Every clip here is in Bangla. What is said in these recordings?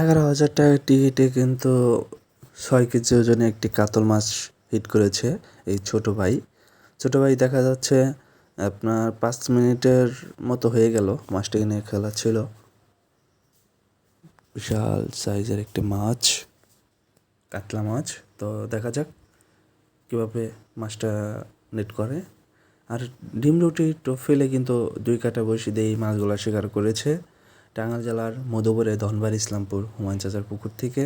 এগারো হাজার টাকার টিকিটে কিন্তু ছয় কেজি ওজনে একটি কাতল মাছ হিট করেছে এই ছোট ভাই। ছোট ভাই দেখা যাচ্ছে আপনার পাঁচ মিনিটের মতো হয়ে গেল মাছটাকে নিয়ে খেলা ছিল। বিশাল সাইজের একটি মাছ, কাতলা মাছ। তো দেখা যাক কীভাবে মাছটা নেট করে। আর ডিম রুটি টোফেলে কিন্তু দুই কাটা বসি দিয়ে এই মাছগুলো শিকার করেছে। টাঙ্গাইল জেলার মধুপুরে ধনবাড়ি ইসলামপুর হুমায়ুন চাচার পুকুর থেকে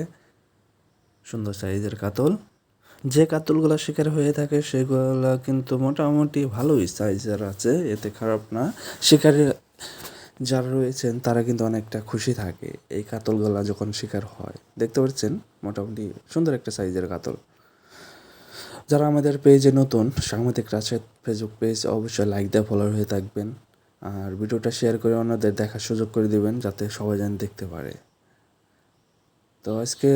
সুন্দর সাইজের কাতল। যে কাতলগুলো শিকার হয়ে থাকে সেগুলো কিন্তু মোটামুটি ভালোই সাইজের আছে, এতে খারাপ না। শিকারে যারা রয়েছেন, তারা কিন্তু অনেকটা খুশি থাকে এই কাতলগুলা যখন শিকার হয়। দেখতে পাচ্ছেন? মোটামুটি সুন্দর একটা সাইজের কাতল। যারা আমাদের পেজে নতুন সাংবাদিক রাশেদ ফেসবুক পেজ অবশ্যই লাইক দিয়ে ফলোয়ার হয়ে থাকবেন। আর ভিডিওটা শেয়ার করে অন্যদের দেখার সুযোগ করে দিবেন যাতে সবাই যেন দেখতে পারে। তো আজকে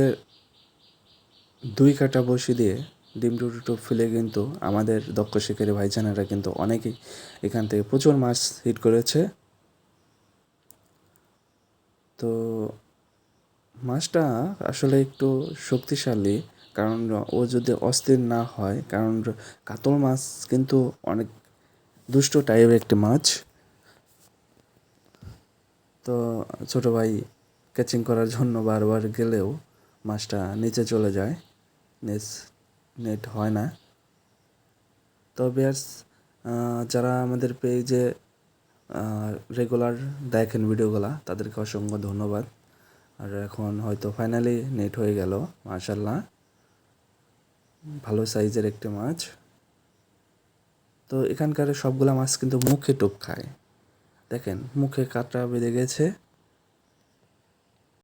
দুই কাটা বসি দিয়ে ডিম টুটু ফেলে কিন্তু আমাদের দক্ষ শিকারী ভাইজানেরা কিন্তু অনেকেই এখান থেকে প্রচুর মাছ হিট করেছে। তো মাছটা আসলে একটু শক্তিশালী, কারণ ও যদি অস্থির না হয়, কারণ কাতল মাছ কিন্তু অনেক দুষ্ট টাইপের একটি মাছ। তো ছোট ভাই ক্যাচিং করার জন্য বারবার গেলেও মাছটা নিচে চলে যায়। নেস, নেট হয় না। তো বিয়ার্স যারা আমাদের পেজে রেগুলার দেখেন ভিডিওগুলা, তাদেরকে অসংখ্য ধন্যবাদ। আর এখন হয়তো ফাইনালি নেট হয়ে গেল মার্শাল্লাহ ভালো সাইজের একটি মাছ। তো এখানকার সবগুলা মাছ কিন্তু মুখে টোপ খায়। দেখেন মুখে কাঁটা বেঁধে গেছে।